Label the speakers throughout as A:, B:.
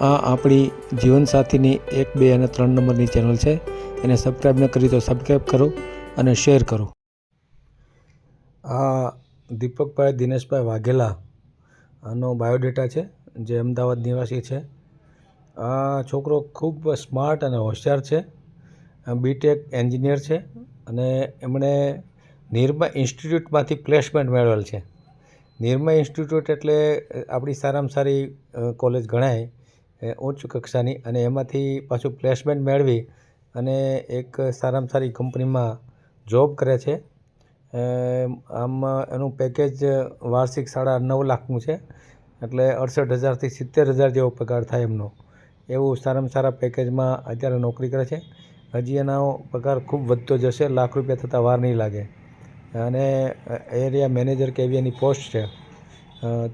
A: આ આપણી જીવનસાથીની એક, બે અને ત્રણ નંબરની ચેનલ છે. એને સબસ્ક્રાઈબ ન કરી તો સબસ્ક્રાઈબ કરો અને શેર કરો. આ દીપકભાઈ, દિનેશભાઈ વાઘેલા આનો બાયોડેટા છે, જે અમદાવાદ નિવાસી છે. આ છોકરો ખૂબ સ્માર્ટ અને હોશિયાર છે. બીટેક એન્જિનિયર છે અને એમણે નિરમા ઇન્સ્ટિટ્યૂટમાંથી પ્લેસમેન્ટ મેળવેલ છે. નિરમા ઇન્સ્ટિટ્યૂટ એટલે આપણી સારામાં સારી કોલેજ ગણાય. ઉચ્ચ કક્ષાની અને એમાંથી પાછું પ્લેસમેન્ટ મેળવી અને એક સારામાં સારી કંપનીમાં જોબ કરે છે. આમ એનું પેકેજ વાર્ષિક સાડા નવ લાખનું છે. એટલે અડસઠ હજારથી સિત્તેર હજાર જેવો પગાર થાય એમનો. એવું સારામાં સારા પેકેજમાં અત્યારે નોકરી કરે છે. હજી એનો પગાર ખૂબ વધતો જશે, લાખ રૂપિયા થતાં વાર નહીં લાગે. અને એરિયા મેનેજર કે એવી એની પોસ્ટ છે.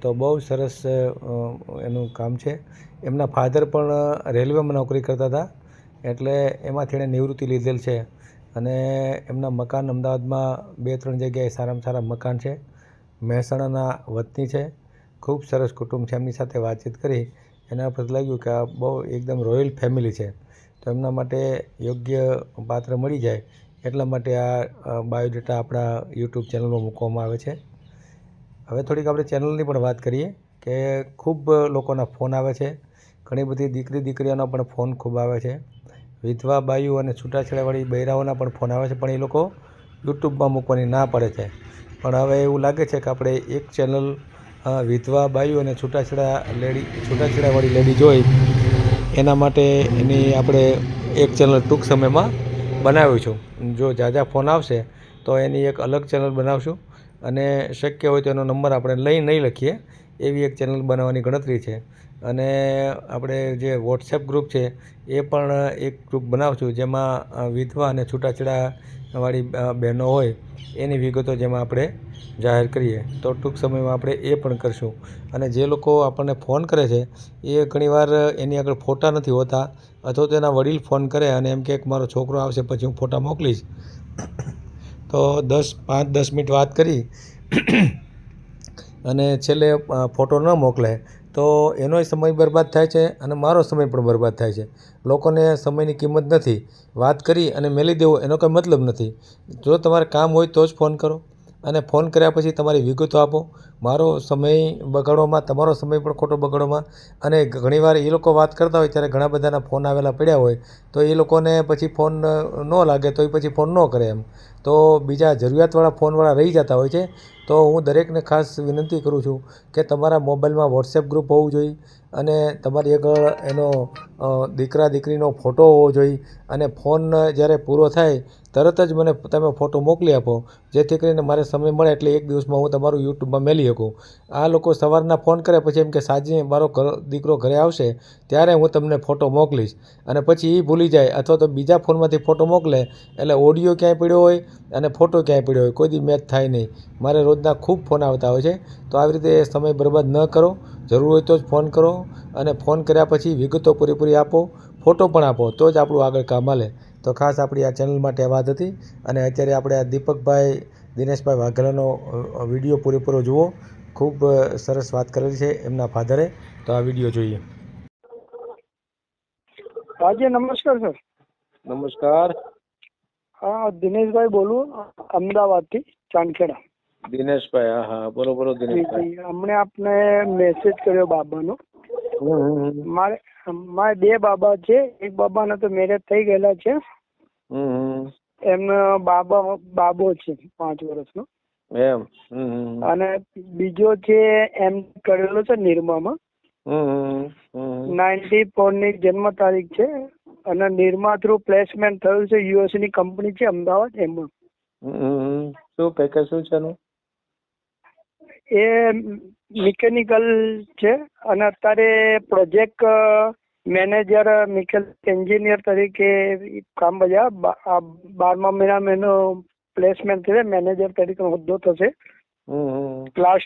A: તો બહુ સરસ એનું કામ છે. એમના ફાધર પણ રેલવેમાં નોકરી કરતા હતા. એટલે એમાંથી એણે નિવૃત્તિ લીધેલ છે. અને એમના મકાન અમદાવાદમાં બે ત્રણ જગ્યાએ સારામાં સારા મકાન છે. મહેસાણાના વતની છે. ખૂબ સરસ કુટુંબ છે. એમની સાથે વાતચીત કરી એના પર લાગ્યું કે આ બહુ એકદમ રોયલ ફેમિલી છે. તો એમના માટે યોગ્ય પાત્ર મળી જાય એટલા માટે આ બાયોડેટા આપણા યુટ્યુબ ચેનલમાં મૂકવામાં આવે છે. હવે થોડીક આપણે ચેનલની પણ વાત કરીએ કે ખૂબ લોકોના ફોન આવે છે. ઘણી બધી દીકરી દીકરીઓના પણ ફોન ખૂબ આવે છે. વિધવા બાઈઓ અને છૂટાછેડાવાળી બૈરાઓના પણ ફોન આવે છે, પણ એ લોકો યુટ્યુબમાં મૂકવાની ના પડે છે. પણ હવે એવું લાગે છે કે આપણે એક ચેનલ વિધવા બાઈઓ અને છૂટાછેડા લેડી, છૂટાછેડાવાળી લેડી જોઈ, એના માટે એની આપણે એક ચેનલ ટૂંક સમયમાં બનાવીશું. જો ઝાઝા ફોન આવશે, તો એની એક અલગ ચેનલ બનાવશું. અને શક્ય હોય તો એનો નંબર આપણે લઈ નહીં લખીએ. એવી એક ચેનલ બનાવવાની ગણતરી છે. અને આપણે જે વોટ્સએપ ગ્રુપ છે, એ પણ એક ગ્રુપ બનાવશું જેમાં વિધવા અને છૂટાછેડાવાળી વાળી બહેનો હોય, એની વિગતો જેમાં આપણે જાહેર કરીએ. તો ટૂંક સમયમાં આપણે એ પણ કરશું. અને જે લોકો આપણને ફોન કરે છે, એ ઘણીવાર એની આગળ ફોટા નથી હોતા, અથવા તો એના વડીલ ફોન કરે અને એમ કે, મારો છોકરો આવશે, પછી હું ફોટા મોકલીશ. તો દસ, પાંચ, દસ મિનિટ વાત કરી. અને છેલ્લે ફોટો ન મોકલે તો એનોય સમય બરબાદ થાય છે અને મારો સમય પણ બરબાદ થાય છે. લોકોને સમયની કિંમત નથી. વાત કરી અને મેલી દેવો એનો કંઈ મતલબ નથી. જો તમારે કામ હોય તો જ ફોન કરો. અને ફોન કર્યા પછી તમારી વિગતો આપો. મારો સમય બગાડવામાં, તમારો સમય પણ ખોટો બગાડવામાં અને ઘણીવાર એ લોકો વાત કરતા હોય ત્યારે ઘણા બધાના ફોન આવેલા પડ્યા હોય, તો એ લોકોને પછી ફોન ન લાગે તો એ પછી ફોન ન કરે એમ. તો બીજા જરૂરિયાતવાળા ફોનવાળા રહી જતા હોય છે, તો હું દરેકને ખાસ વિનંતી કરું છું કે તમારા મોબાઈલમાં વોટ્સએપ ગ્રુપ હોવું જોઈએ અને તમારી આગળ એનો દીકરા દીકરીનો ફોટો હોવો જોઈએ અને ફોન જ્યારે પૂરો થાય તરત જ મને તમે ફોટો મોકલી આપો. જેથી કરીને મારે સમય મળે એટલે એક દિવસમાં હું તમારું યુટ્યુબમાં મેલી શકું. આ લોકો સવારના ફોન કરે પછી એમ કે, સાંજે મારો ઘર, દીકરો ઘરે આવશે, ત્યારે હું તમને ફોટો મોકલીશ. અને પછી એ ભૂલી જાય અથવા તો બીજા ફોનમાંથી ફોટો મોકલે, એટલે ઓડિયો ક્યાંય પડ્યો હોય અને ફોટો ક્યાંય પડ્યો હોય, કોઈ દી મેચ થાય નહીં. મારે રોજના ખૂબ ફોન આવતા હોય છે. તો આવી રીતે સમય બરબાદ ન કરો. જરૂર હોય તો જ ફોન કરો અને ફોન કર્યા પછી વિગતો પૂરેપૂરી આપો, ફોટો પણ આપો, તો જ આપણું આગળ કામ હાલે. તો ખાસ આપણી આ ચેનલ માટે આ વાત હતી અને અત્યારે આપણે આ દીપકભાઈ દિનેશભાઈ વાઘેલાનો વીડિયો પૂરેપૂરો જુઓ. ખૂબ સરસ વાત કરેલી છે એમના ફાધરે. તો આ વીડિયો જોઈએ.
B: હાજી નમસ્કાર સર.
C: નમસ્કાર.
B: હા દિનેશભાઈ બોલું અમદાવાદથી ચાંદખેડા.
C: દિનેશભાઈ હા હા બોલો બોલો દિનેશભાઈ.
B: અમને આપને મેસેજ કર્યો બાબાનો. મારે મારે બે બાબા છે એક બાબાના તો મેરેજ થઈ ગયેલા છે. એમનો બાબા બાબો છે પાંચ વર્ષનો
C: એમ.
B: અને બીજો છે એમ કરેલો છે નિરમામાં. નાઇન્ટી ફોરની જન્મ તારીખ છે અને નિરમા થ્રુ પ્લેસમેન્ટ થયું છે યુએસની કંપની છે અમદાવાદ એમાં.
C: શું પેકેજ શું છે એનું
B: એ મિકેનિકલ છે અને અત્યારે પ્રોજેક્ટ મેનેજર મિકેલ એન્જિનિયર તરીકે કામ બજાવ્યા બારમા મહિનામાં એનો પ્લેસમેન્ટ થશે મેનેજર તરીકે હોદ્દો થશે. Class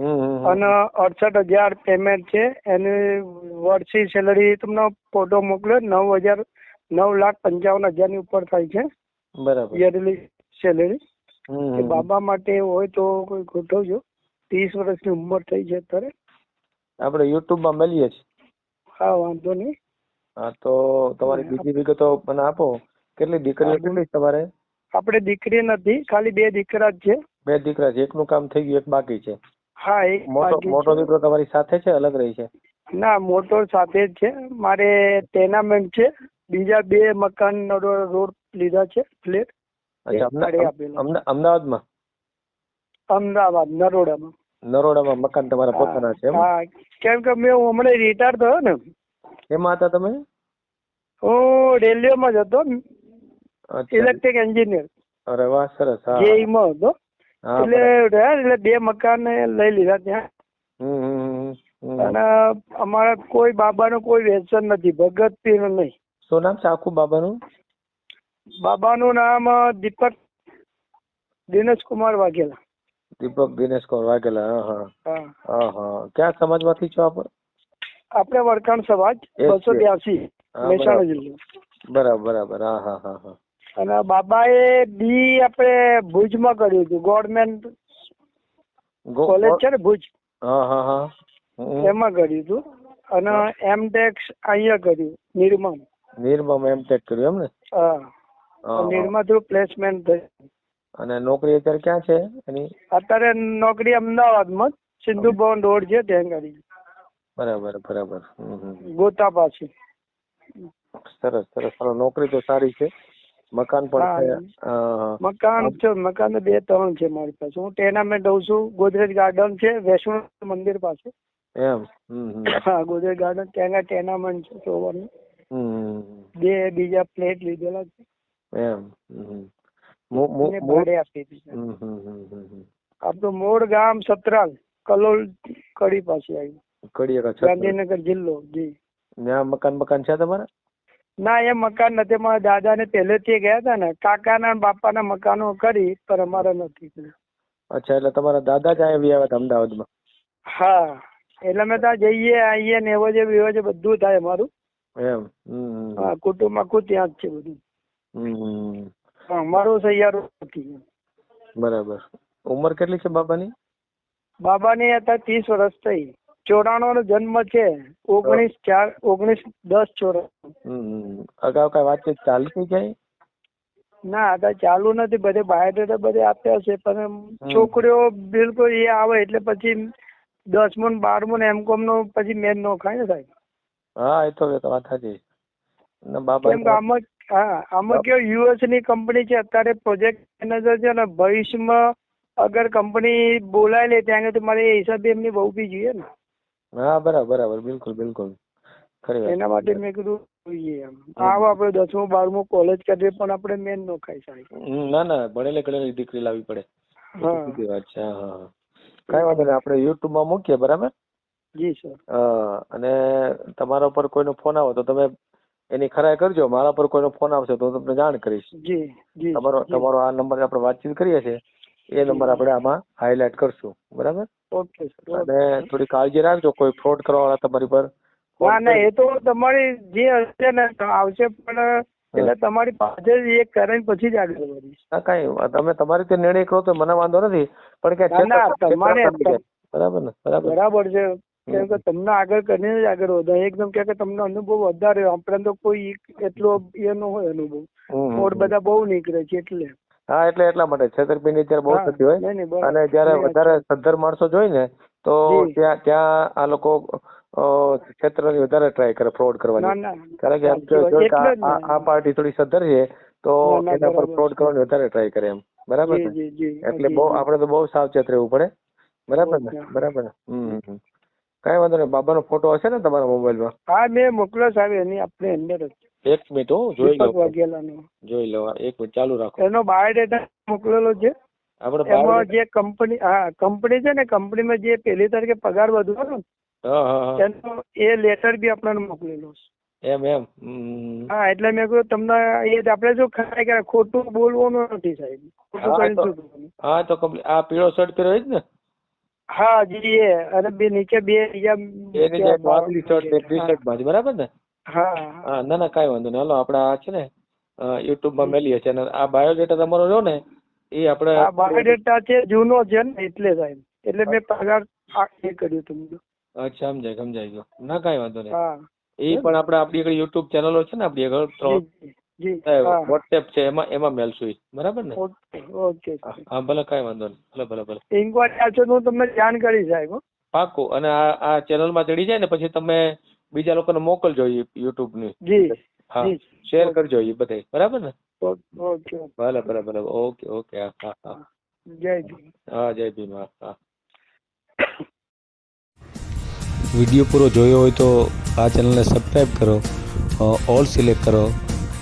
C: hmm, hmm.
B: અને અડસઠ હજાર પેમેન્ટ છે. એની વર્ષી સેલરી તમને ફોટો મોકલ્યો નવ હજાર નવ લાખ પંચાવન હજારની ઉપર થાય છે.
C: બરાબર.
B: Yearly salary. બાબા માટે હોય તો કોઈ ગોઠવજો ત્રીસ વર્ષની ઉંમર થઈ છે અત્યારે.
C: આપણે યુટ્યુબમાં મળીએ છીએ.
B: હા વાંધો નહીં.
A: હા તો તમારી બીજી વિગતો મને આપો. કેટલી દીકરીઓ કેટલી તમારે
B: આપણે દીકરી નથી ખાલી બે દીકરા જ છે.
A: બે દીકરા છે એકનું કામ થઈ ગયું એક બાકી છે.
B: હા એક
A: મોટો મોટો દીકરો તમારી સાથે છે અલગ રહી છે?
B: ના મોટો સાથે જ છે. મારે ટેનામેન્ટ છે. બીજા બે મકાન રોડ લીધા છે ફ્લેટ.
A: અમદાવાદમાં?
B: અમદાવાદ નરોડામાં.
A: નરોડામાં મકાન તમારા પોતાના છે
B: હા કેમ કે મેં હમણાં રિટાયર થયો ને.
A: એમાં હતા તમે?
B: હું રેલવેમાં જ હતો ઇલેક્ટ્રિક એન્જિનિયર
A: અરે વાહ સરસ હા.
B: જેઈમાં હતો. એટલે રહ્યા એટલે બે મકાન લઈ લીધા ત્યાં. અને અમારા કોઈ બાબાનું કોઈ વ્યસન નથી ભગત પીર નહીં.
A: શું નામ છે આખું બાબાનું?
B: બાબાનું નામ દીપક દિનેશ કુમાર વાઘેલા.
A: દીપક દિનેશ કૌર વાઘેલા હા હા.
B: હા.
A: હા ક્યાં સમાજમાંથી છો આપ
B: આપણે વડકાણ સમાજ બસો બ્યાસી મહેસાણા જિલ્લો.
A: બરાબર બરાબર. હા હા હા હા.
B: અને બાબાએ બી આપણે ભુજમાં કર્યું હતું ગવર્મેન્ટ કોલેજ છે ને ભુજ?
A: હા હા હા.
B: એમાં કર્યું હતું. અને એમ ટેક્સ અહીંયા કર્યું નિર્મમ.
A: નિર્મમ એમ ટેક કર્યું એમ ને
B: હા. નિર્મા થ્રુ પ્લેસમેન્ટ થયું.
A: અને નોકરી અત્યારે ક્યાં છે? એની?
B: અત્યારે નોકરી અમદાવાદમાં સિંધુ ભવન રોડ છે ત્યાં
A: બરાબર બરાબર.
B: ગોતા પાસે
A: સરસ સરસ. ચાલો નોકરી તો સારી છે. મકાન પણ છે.
B: મકાન છે. મકાન બે ત્રણ છે મારી પાસે. હું ટેનામેન્ટ રહું છું. ગોદરેજ ગાર્ડન છે. વૈષ્ણવ મંદિર પાસે.
A: એમ.
B: હા ગોદરેજ ગાર્ડન. ત્યાં ટેનામેન્ટ છે
A: ચોવાનું
B: બે બીજા ફ્લેટ લીધેલા છે.
A: એમ?
B: ભાડે આપી દીધા. આપણું મૂળ ગામ સતરાલ કલોલ કડી પાસે આવ્યું.
A: કડી
B: ગાંધીનગર જિલ્લો જી.
A: ત્યાં મકાન મકાન છે તમારા?
B: ના એ મકાન નથી. મારા દાદા ને પહેલેથી ગયા હતા ને કાકાના અને બાપાના મકાનો કરી પણ અમારા નથી
A: અચ્છા એટલે તમારા દાદા જ આવી આવ્યા હતા અમદાવાદમાં?
B: હા એટલે અમે ત્યાં જઈએ આવીએ ને એવો જે વિવો જે બધું થાય અમારું.
A: એમ
B: હા કુટુંબ આખું ત્યાં જ છે બધું. પણ અમારું સૈયારું નથી.
A: બરાબર. ઉંમર કેટલી છે બાબાની?
B: બાબાની અત્યારે ત્રીસ વર્ષ થઈ. ચોરાણું નો જન્મ છે. ઓગણીસ ચાર ઓગણીસ દસ ચોરાણું.
A: અગાઉ કઈ વાતચીત ચાલતી જાય
B: ના અત્યારે ચાલુ નથી. બધે બાયોડેટા બધે આપ્યા છે. પણ. છોકરીઓ બિલકુલ એ આવે એટલે પછી દસમું બારમું ને એમ કોમનું પછી મેન નો ખાય ને સાહેબ.
A: હા એ તો વાત સાચી. ને બાબા
B: હા આમાં કેવું યુએસની કંપની છે અત્યારે પ્રોજેક્ટ મેનેજર છે ને ભવિષ્યમાં અગર કંપની બોલાય લે ત્યાં તો મારે એ હિસાબે એમની બહુ બી જોઈએ ને.
A: હા બરાબર બરાબર બિલકુલ બિલકુલ. ખરી
B: એના માટે મેં કીધું જોઈએ એમ. આવો આપણે દસમું બારમું કોલેજ કરીએ પણ આપણે મેન નો ખાય સાહેબ
A: ના ના ભણેલે ગણેલી દીકરી લાવવી પડે.
B: હા.
A: વાત છે હા કઈ વાંધો નહીં આપણે યુટ્યુબમાં મૂકીએ બરાબર?
B: જી સર
A: અને તમારા ઉપર કોઈનો ફોન આવે તો તમે એની ખરાઈ કરજો. મારા પર કોઈનો ફોન આવશે તો હું તમને જાણ કરીશ.
B: જી જી
A: તમારો તમારો આ નંબર આપણે વાતચીત કરીએ છીએ એ નંબર આપણે આમાં હાઇલાઇટ કરશું. બરાબર?
B: ઓકે
A: અને થોડી કાળજી રાખજો કોઈ ફ્રોડ કરવા વાળા તમારી પર
B: ના ના એ તો તમારી જે હશે ને આવશે પણ એટલે તમારી પાસે જ એ કરીને પછી જ આગળ વધીશ.
A: હા કાંઈ તમે તમારી રીતે નિર્ણય કરો તો મને વાંધો નથી પણ કે
B: તમારે
A: બરાબર ને? બરાબર.
B: બરાબર છે. કેમ કે તમને આગળ કરીને જ આગળ વધારે એકદમ કે કે તમને અનુભવ વધારે આપણે તો કોઈ એટલો એ નો હોય અનુભવ. મોડ બધા બહુ નીકળે છે એટલે.
A: હા એટલે એટલા માટે છેતરપિંડી અત્યારે બહુ થતી હોય. અને જ્યારે વધારે સદ્ધર માણસો જોઈ ને તો ત્યાં ત્યાં આ લોકો અ, છેતરવાની વધારે ટ્રાય કરે ફ્રોડ કરવાની. કારણ કે આ પાર્ટી થોડી સદ્ધર છે તો એના પર ફ્રોડ કરવાની વધારે ટ્રાય કરે એમ. બરાબર એટલે બહુ. આપણે તો બહુ સાવચેત રહેવું પડે. બરાબર ને? બરાબર હમ. કાંઈ વાંધો નહીં. બાબાનો ફોટો હશે ને તમારા મોબાઈલમાં
B: હા મેં મોકલ્યો સાહેબ એની આપણે અંદર જ.
A: એક મિનિટ હું જોઈ લઉં
B: વાઘેલાનો.
A: જોઈ લઉં એક મિનિટ ચાલુ રાખો.
B: એનો બાયોડેટા મોકલેલો છે.
A: આપણે
B: એમાં જે કંપની હા કંપની છે ને કંપનીમાં જે પહેલી તારીખે પગાર વધવાનો ને
A: હા હા હા.
B: એનો એ લેટર બી આપણને મોકલેલો છે.
A: એમ એમ.
B: હા એટલે મેં કહ્યું તમને એ જ આપણે શું ખરાય કે ખોટું બોલવાનું નથી સાહેબ. ખોટું કરી
A: હા તો આ પીળો શર્ટ પહેર્યો જ ને?
B: હા જી એ અને બે નીચે બે બીજા
A: એની જે વાદળી શર્ટ ને ટી શર્ટ બાજુ બરાબર ને?
B: હા
A: ના ના કાંઈ વાંધો નહીં. હાલો આપણે આ છે ને યુટ્યુબમાં મેલીએ છે અને આ બાયોડેટા તમારો રહ્યો ને એ આપણે
B: હા બાયોડેટા છે જૂનો છે ને એટલે સાહેબ એટલે મેં પગાર આ એ કર્યું હતું
A: અચ્છા સમજાય સમજાઈ ગયો. ના કાંઈ વાંધો નહીં.
B: હા.
A: એ પણ આપણે આપણી આગળ યુટ્યુબ ચેનલો છે ને આપણી આગળ ત્રણ વોટ્સએપ છે એમાં એમાં મેલશું. બરાબર ને?
B: ઓકે ઓકે
A: હા, ભલે કાંઈ વાંધો નહીં. ભલે ભલે ભલે.
B: ઇન્કવાયરી આવશે તો હું તમને જાણ કરી સાહેબ હો.
A: પાકું અને આ આ ચેનલમાં ચડી જાય ને પછી તમે બીજા લોકોને મોકલજો યુટ્યુબની
B: જી
A: હા શેર કરજો એ બધે. બરાબર ને?
B: ઓકે
A: ભલે ભલે ભલે. Okay okay. હા હા હા.
B: જય ભીમ.
A: હા જય ભીમ. હા હા.
D: વીડિયો પૂરો જોયો હોય તો આ ચેનલને સબસ્ક્રાઈબ કરો ઓલ સિલેક્ટ કરો